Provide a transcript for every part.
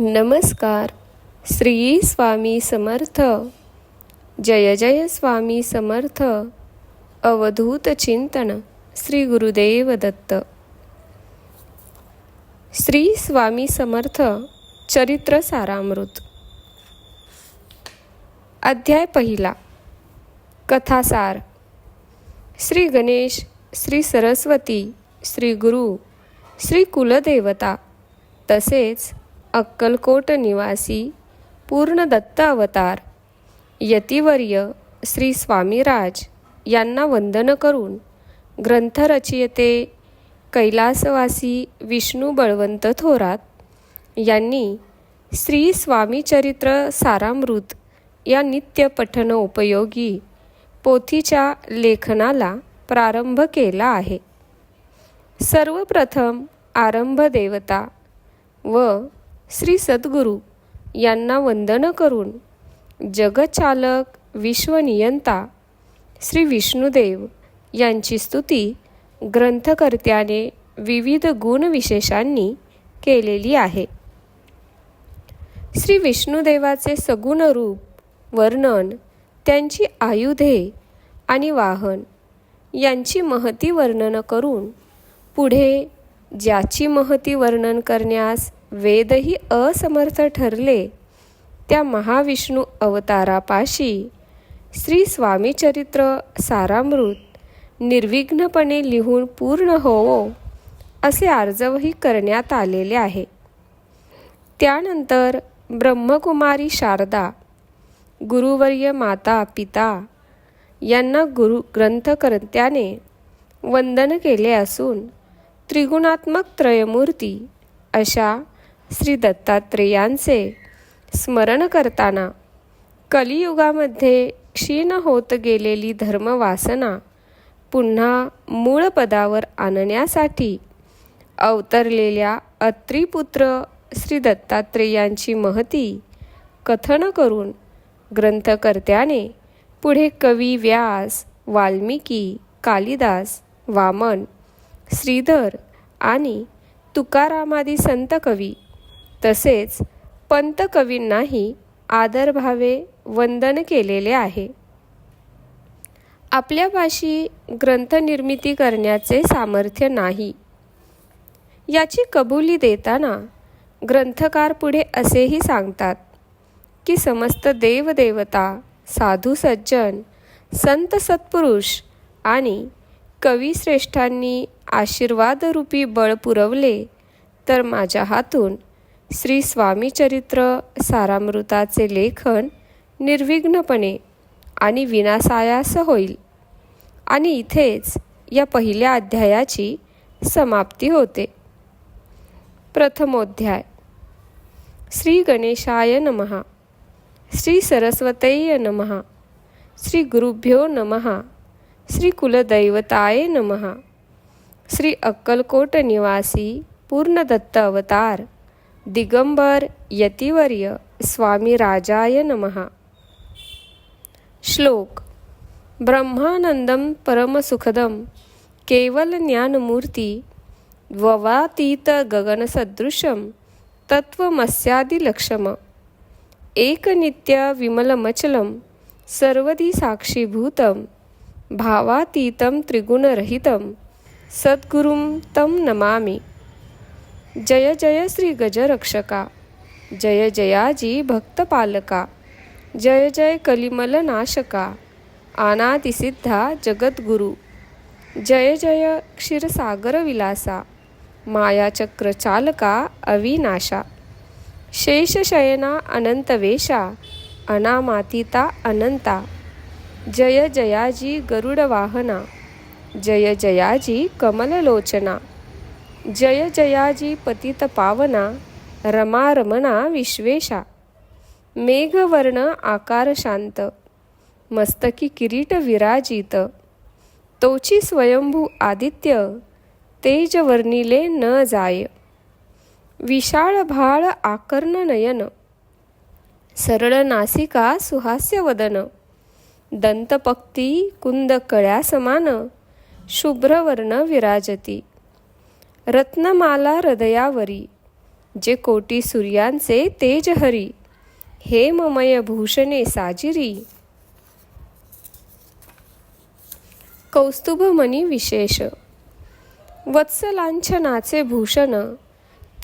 नमस्कार. श्री स्वामी समर्थ. जय जय स्वामी समर्थ. अवधूत चिंतन श्री गुरुदेव दत्त. श्री स्वामी समर्थ चरित्र सारामृत. अध्याय पहिला. कथासार. श्री गणेश श्री सरस्वती श्री गुरु श्री कुलदेवता. तसेच अक्कलकोट निवासी पूर्ण दत्त अवतार यतिवर्य श्री स्वामीराज यांना वंदन करून ग्रंथरचयिते कैलासवासी विष्णू बळवंत थोरात यांनी श्री स्वामीचरित्र सारामृत या नित्य पठन उपयोगी पोथीच्या लेखनाला प्रारंभ केला आहे. सर्वप्रथम आरंभ देवता व श्री सद्गुरू यांना वंदन करून जगचालक विश्वनियंता श्री विष्णुदेव यांची स्तुती ग्रंथकर्त्याने विविध गुणविशेषांनी केलेली आहे. श्री विष्णुदेवाचे सगुण रूप वर्णन त्यांची आयुधे आणि वाहन यांची महती वर्णन करून पुढे ज्याची महती वर्णन करण्यास वेदही असमर्थ ठरले. त्या महाविष्णू अवतारापाशी श्री स्वामीचरित्र सारामृत निर्विघ्नपणे लिहून पूर्ण होवो असे अर्जवही करण्यात आलेले आहे. त्यानंतर ब्रह्मकुमारी शारदा गुरुवर्य माता पिता यांना गुरु ग्रंथकर्त्याने वंदन केले असून त्रिगुणात्मक त्रयमूर्ती अशा श्री दत्तात्रेयांचे स्मरण करताना कलियुगामध्ये क्षीण होत गेलेली धर्मवासना पुन्हा मूळ पदावर आणण्यासाठी अवतरलेल्या अत्रिपुत्र श्री दत्तात्रेयांची महती कथन करून ग्रंथकर्त्याने पुढे कवी व्यास वाल्मिकी कालिदास वामन श्रीधर आणि तुकारामादी संत कवी तसेच पंतकवींनाही आदरभावे वंदन केलेले आहे. आपल्यापाशी ग्रंथनिर्मिती करण्याचे सामर्थ्य नाही. याची कबुली देताना ग्रंथकार पुढे असेही सांगतात की समस्त देवदेवता साधू सज्जन संत सत्पुरुष आणि कवीश्रेष्ठांनी आशीर्वादरूपी बळ पुरवले तर माझ्या हातून श्री स्वामीचरित्र सारामृताचे लेखन निर्विघ्नपणे आणि विनासायास होईल. आणि इथेच या पहिल्या अध्यायाची समाप्ती होते. प्रथमोध्याय. श्री गणेशाय नमहा श्री सरस्वतय नमहा श्री गुरुभ्यो नमहा श्री कुलदैवताय नमहा श्री अक्कलकोट निवासी पूर्णदत्त अवतार दिगंबर यतिवर्य स्वामी राजाय नमहा श्लोक. ब्रह्मानंदम परमसुखदम केवल ज्ञानमूर्ती ववातीत गगनसदृशम तत्वमस्यादिलक्षम एकनित्य विमलमचलं सर्वदी साक्षीभूतं भावातीतं त्रिगुणरहितं सद्गुरुं तं नमामि. जय जय श्री गजरक्षका जय जयाजी भक्तपालका जय जय कलिमल नाशका जगद्गुरु जय जय क्षीरसागर विलासा मायाचक्र चालका अविनाशा शेषशयना अनंतवेशा अनामातिता अनंता जय जयाजी गरुडवाहना जय जयाजी कमललोचना जय जयाजी पतित पावना रमारमणा विश्वेशा. मेघवर्ण आकार शांत मस्तकी किरीट विराजित. तोची स्वयंभू आदित्य तेजवर्णिले न जाय. विशाळ भाळ आकर्ण नयन सरळ नासिका सुहास्य वदन. दंतपक्ती कुंद कळ्या समान शुभ्रवर्ण विराजती. रत्नमाला हृदयावरी जे कोटी सूर्यांचे तेज हरी हे ममय भूषणे साजिरी. कौस्तुभमणी विशेष वत्सलांछनाचे भूषण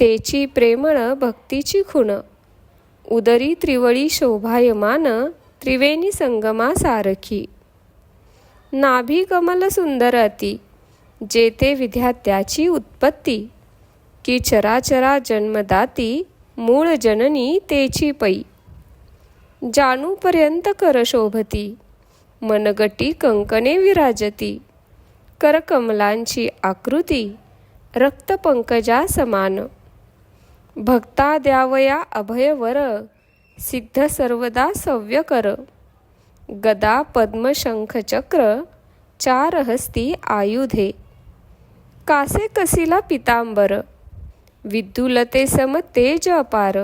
तेची प्रेमळ भक्तीची खुण उदरी त्रिवळी शोभायमान त्रिवेणी संगमा सारखी नाभी कमल सुंदर अति जेते विद्यात्याची उत्पत्ती. की चराचरा जन्मदाती मूळ जननी तेची पै. जानूपर्यंत कर शोभती. मनगटी कंकणे विराजती. करकमलांची आकृती. रक्तपंकजा समान. भक्ता द्यावया अभयवर. सिद्ध सर्वदा सव्य कर. गदा पद्मशंखचक्र. चार हस्ती आयुधे. कासे कसिला पितांबर? विद्युलते सम तेज अपार.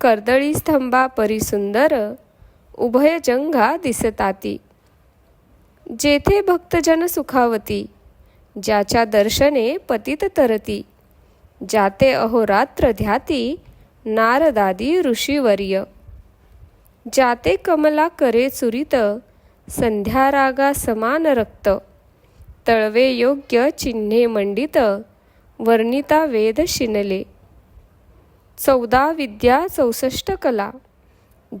कर्दळी स्तंभा परिसुंदर उभय जंघा दिसताती. जेथे भक्तजन सुखावती ज्याच्या दर्शने पतित तरती. जाते अहोरात्र ध्याती नारदादी ऋषीवर्य. जाते कमला करे चुरित संध्यारागा समान रक्त. तळवे योग्य चिन्हे मंडित वर्णिता वेद शिनले. चौदा विद्या चौसष्ट कला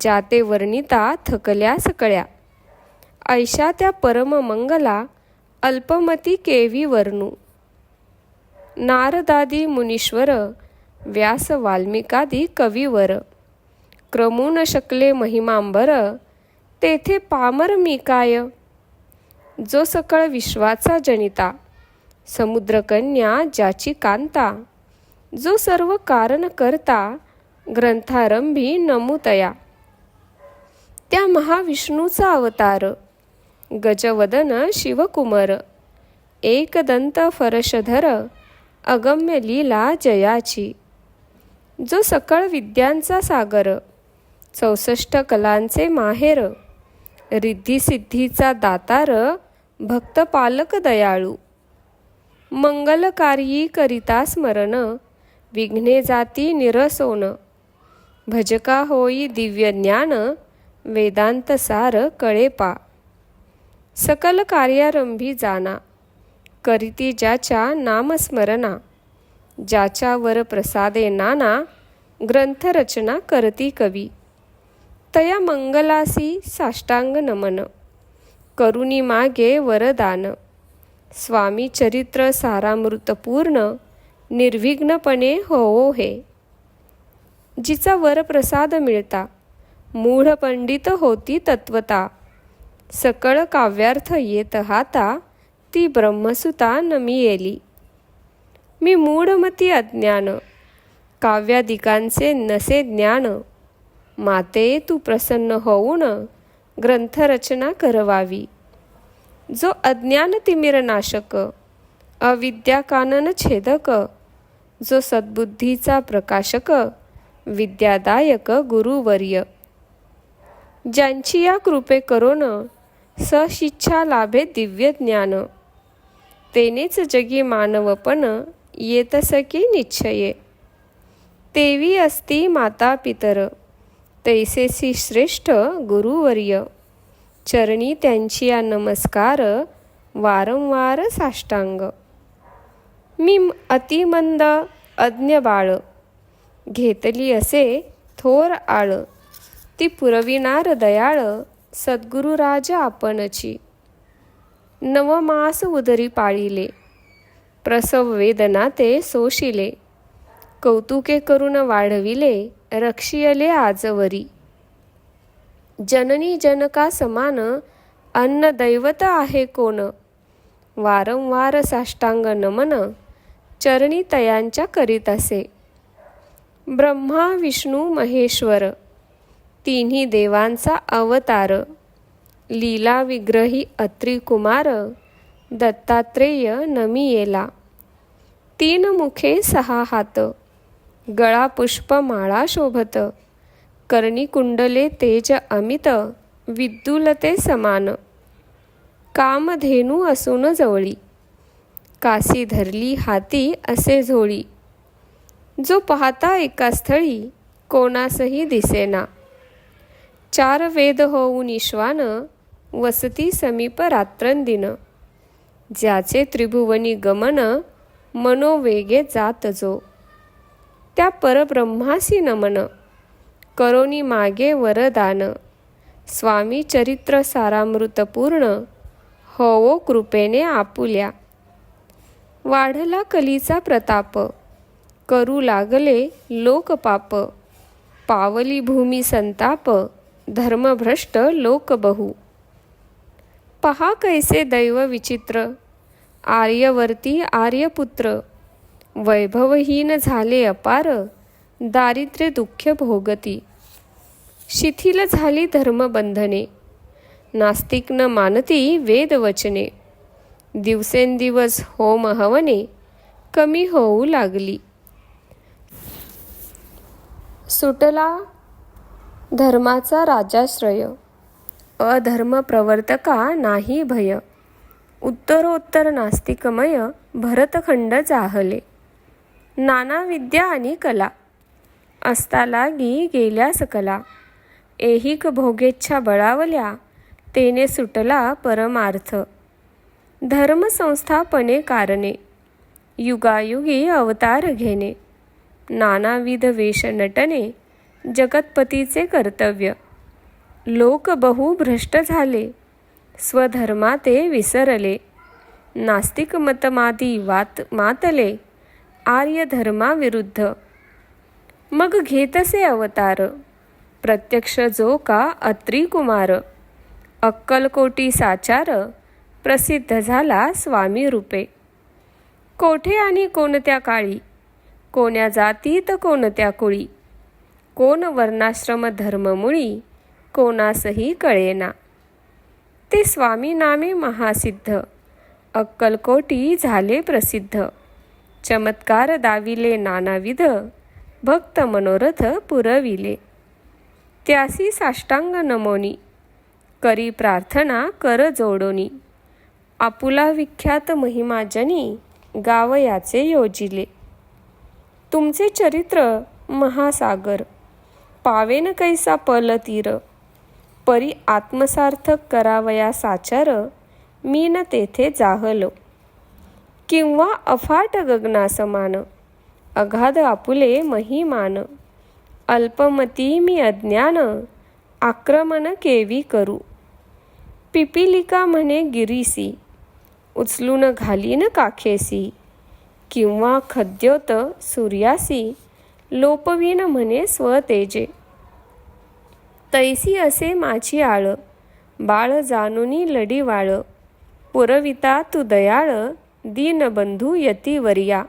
जाते वर्णिता थकल्या सकळ्या ऐशा त्या परममंगला अल्पमती केवी वर्णू नारदादी मुनीश्वर व्यास वाल्मिकादी कविवर. क्रमून शकले महिमांबर तेथे पामर मी काय? जो सकळ विश्वाचा जनिता समुद्रकन्या ज्याची कांता जो सर्व कारण करता ग्रंथारंभी नमुतया. त्या महाविष्णूचा अवतार गजवदन शिवकुमार एकदंत फरशधर अगम्य लीला जयाची. जो सकळ विद्यांचा सागर चौसष्ट कलांचे माहेर रिद्धिसिद्धीचा दातार भक्तपालक दयाळू. मंगलकारी करिता स्मरण विघ्ने जाती निरसोन. भजका होई दिव्य ज्ञान वेदांत सार कळेपा. सकल कार्यारंभी जाना. करीती ज्याच्या नामस्मरणा ज्याच्यावर प्रसादे नाना ग्रंथरचना करती कवी. तया मंगलासी साष्टांग नमन. करुणी मागे वरदान. स्वामी चरित्र सारामृतपूर्ण निर्विघ्नपणे होवो हे. जिचा वरप्रसाद मिळता मूढ पंडित होती तत्वता. सकळ काव्यार्थ येत हाता ती ब्रह्मसुता नमी येली मी मूढमती अज्ञान. काव्यादिकांचे नसे ज्ञान. माते तू प्रसन्न होऊन ग्रंथरचना करवावी. जो अज्ञान तिमिर नाशक छेदक जो सद्बुद्धीचा प्रकाशक विद्यादायक गुरुवर्य. ज्यांची या कृपे करोन सशिच्छा लाभे दिव्य ज्ञान. तेनेच जगी मानवपण येत सके निश्चये. तेवी असती माता पितर तैसेसी श्रेष्ठ गुरुवर्य. चरणी त्यांची या नमस्कार वारंवार साष्टांग. मी अतिमंद अज्ञ बाळ. घेतली असे थोर आळ. ती पुरविनार दयाळ सद्गुरुराज आपणची. नवमास उदरी पाळिले. प्रसव वेदना ते सोशिले. कौतुके करून वाढविले. रक्षियले आजवरी. जननी जनका समान अन्न दैवत आहे कोण? वारंवार साष्टांग नमन चरणी तयांच्या करीत असे. ब्रह्मा विष्णू महेश्वर तिन्ही देवांचा अवतार लीला विग्रही अत्रिकुमार दत्तात्रेय नमी येला तीन मुखे सहा हात. गळा पुष्पमाळा शोभत. कर्णी कुंडले तेज अमित विद्युलते समान. कामधेनू असून जवळी. कासी धरली हाती असे झोळी. जो पाहता एका स्थळी कोणासही दिसेना. चार वेद होऊन ईश्वान वसती समीप रात्रंदिन. ज्याचे त्रिभुवनी गमन मनोवेगे जात जो. त्या परब्रह्मासी नमन. करोनी मागे वरदान स्वामी चरित्र सारामृतपूर्ण होवो कृपेने आपुल्या. वाढला कलीचा प्रताप. करू लागले लोकपाप पावली भूमी संताप. धर्मभ्रष्ट लोक बहु. पहा कैसे दैव विचित्र. आर्यवर्ती आर्यपुत्र. वैभवहीन झाले अपार दारिद्र्य दुःख भोगती. शिथिल झाली धर्मबंधने नास्तिक न मानती वेदवचने. दिवसेंदिवस होम हवने कमी होऊ लागली. सुटला धर्माचा राजाश्रय अधर्म प्रवर्तका नाही भय. उत्तरोत्तर नास्तिकमय भरतखंड जाहले. नाना विद्या आणि कला. असता लागी गेल्या सकला. ऐहिक भोगेच्छा बळावल्या तेने सुटला परमार्थ. धर्म संस्थापने कारणे. युगायुगी अवतार घेणे. नानाविध वेश नटने जगतपतीचे कर्तव्य. लोक बहु भ्रष्ट झाले स्वधर्मा ते विसरले. नास्तिक मतमादी वात मातले आर्यधर्माविरुद्ध. मग घेतसे अवतार. प्रत्यक्ष जो का अत्रिकुमार अक्कलकोटी साचार. प्रसिद्ध झाला स्वामी रूपे. कोठे आणि कोणत्या काळी? कोण्या जातीत कोणत्या कुळी? कोण वर्णाश्रम धर्ममुळी? कोणासही कळेना. ते स्वामी नामे महासिद्ध. अक्कलकोटी झाले प्रसिद्ध. चमत्कार दाविले नानाविध भक्त मनोरथ पुरविले. त्यासी साष्टांग नमोनी करी प्रार्थना कर जोडोनी. आपुला विख्यात महिमाजनी गावयाचे योजिले. तुमचे चरित्र महासागर पावेन कैसा पल तीर. परी आत्मसार्थक करावया साचार मी न तेथे जाहलो. किंवा अफाट गगनासमान अगाध आपुले महिमान अल्पमती मी अज्ञान आक्रमण केवी करू. पिपिलिका म्हणे गिरीसी उचलून घालीन काखेसी किंवा खद्योत सूर्यासी लोपवीन म्हणे स्वतेजे. तैसी असे माझी आळ बाळ जानुनी लडीवाळ पुरविता तू दयाळ दीनबंधू यतीवर्या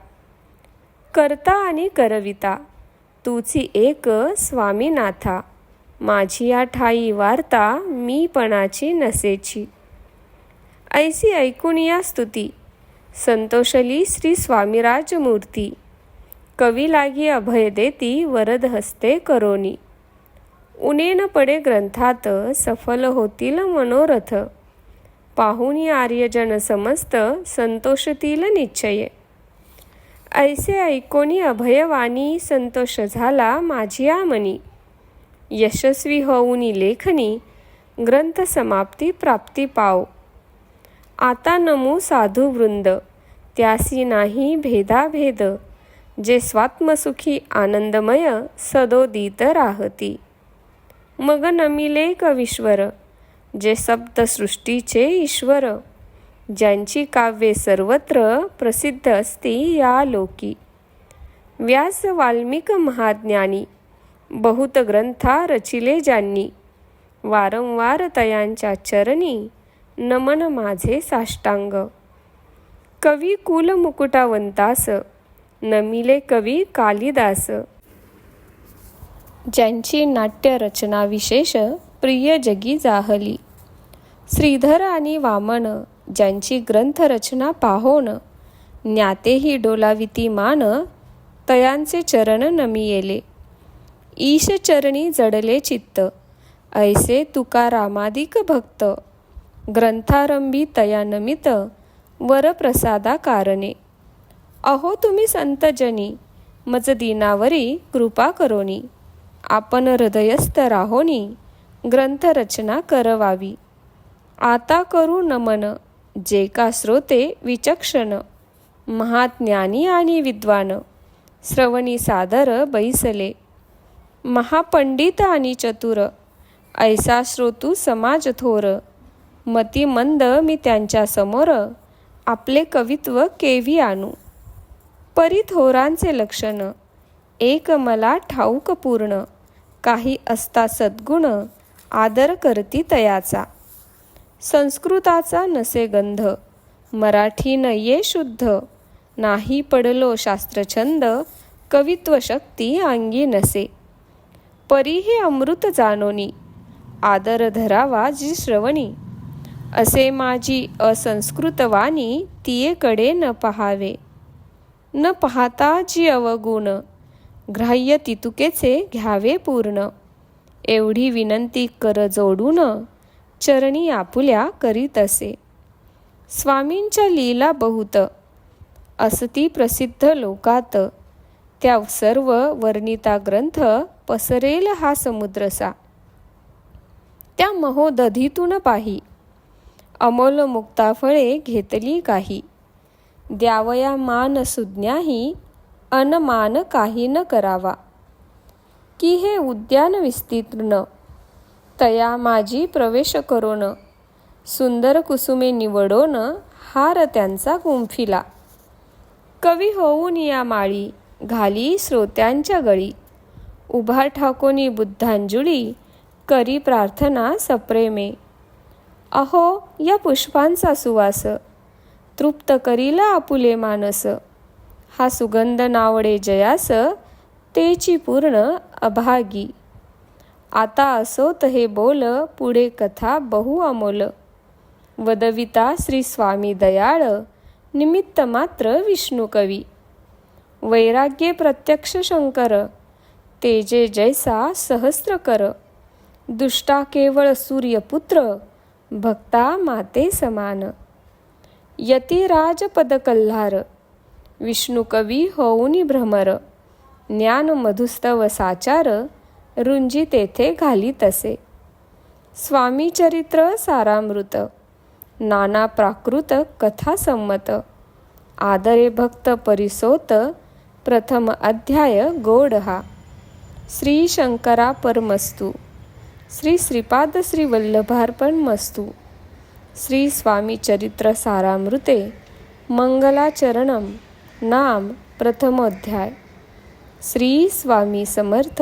करता आणि करविता तुची एक स्वामीनाथा. माझी या ठाई वार्ता मीपणाची नसेची. ऐसी ऐकून या स्तुती. संतोषली श्री स्वामीराज मूर्ती कवी लागी अभय देती वरद हस्ते करोनी. उनेन पडे ग्रंथात सफल होतील मनोरथ. पाहुनी आर्यजन समस्त संतोषतील निश्चये. ऐसे ऐकोनी अभयवाणी संतोष झाला माझी आमनी. यशस्वी होऊनी लेखनी ग्रंथ समाप्ती प्राप्ती पाव. आता नमू साधू वृंद त्यासी नाही भेदाभेद जे स्वात्मसुखी आनंदमय सदोदित राहती. मग नमिले कविश्वर जे सप्तसृष्टीचे ईश्वर ज्यांची काव्ये सर्वत्र प्रसिद्ध असती या लोकी. व्यास वाल्मिक महाज्ञानी बहुत ग्रंथा रचिले ज्यांनी. वारंवार तयांच्या चरणी नमन माझे साष्टांग. कवी कुल मुकुटावंतास नमिले कवी कालिदास. ज्यांची नाट्यरचना विशेष प्रिय जगी जाहली. श्रीधर आणि वामन ज्यांची ग्रंथरचना पाहोन ज्ञातेही डोलाविती मान तयांचे चरण नमियेले. ईश चरणी जडले चित्त ऐसे तुकारामादिक भक्त. ग्रंथारंभी तयानमित वरप्रसादा कारणे. अहो तुम्ही संतजनी मज दिनावरी कृपा करोनी. आपण हृदयस्थ राहोनी ग्रंथरचना करवावी. आता करू नमन जे का श्रोते विचक्षण महाज्ञानी आणि विद्वान श्रवणी सादर बैसले महापंडित आणि चतुर ऐसा श्रोतू समाज थोर मती मंद मी त्यांच्यासमोर आपले कवित्व केवी आणू. परी थोरांचे लक्षण एक मला ठाऊक पूर्ण काही असता सद्गुण आदर करती तयाचा. संस्कृताचा नसे गंध. मराठी न ये शुद्ध. नाही पडलो शास्त्रछंद कवित्व शक्ती अंगी नसे. परी हे अमृत जानोनी आदर धरावा जी श्रवणी. असे माझी असंस्कृतवाणी तियेकडे न पहावे. न पाहता जी अवगुण ग्राह्य तितुकेचे घ्यावे पूर्ण. एवढी विनंती कर जोडून चरणी आपुल्या करीत असे. स्वामींच्या लीला बहुत असती प्रसिद्ध लोकात त्या सर्व वर्णिता ग्रंथ पसरेल हा समुद्रसा. त्या महोदधीतून पाही अमोल मुक्ताफळे घेतली काही. द्यावया मान सुज्ञाही अनमान काही न करावा. की हे उद्यान विस्तीर्ण तया माझी प्रवेश करोन. सुंदर कुसुमे निवडोन हार त्यांचा गुंफिला. कवी होऊन या माळी घाली श्रोत्यांच्या गळी. उभा ठाकोनी बुद्धांजुळी करी प्रार्थना सप्रेमे. अहो या पुष्पांचा सुवास. तृप्त करीला आपुले मानस. हा सुगंध नावडे जयास तेची पूर्ण अभागी. आता असोत हे बोल पुढे कथा बहु अमोल. वदविता श्री स्वामी दयाळ निमित्त मात्र विष्णू कवी. वैराग्ये प्रत्यक्ष शंकर तेजे जैसा सहस्र कर दुष्टा केवळ सूर्यपुत्र भक्ता माते समान. यतिराज कल्हार विष्णू कवी होऊनी भ्रमर. ज्ञान मधुस्तव साचार रुंजी तेथे घाली तसे स्वामी चरित्र सारामृत. नाना प्राकृत कथा संमत. आदरे भक्त परिसोत. प्रथम अध्याय गोड हा. श्री शंकरा परमस्तू. श्री श्रीपाद श्री वल्लभार्पण मस्तू. श्री स्वामी चरित्र सारामृते. मंगलाचरणम नाम प्रथमोध्याय. श्री स्वामी समर्थ.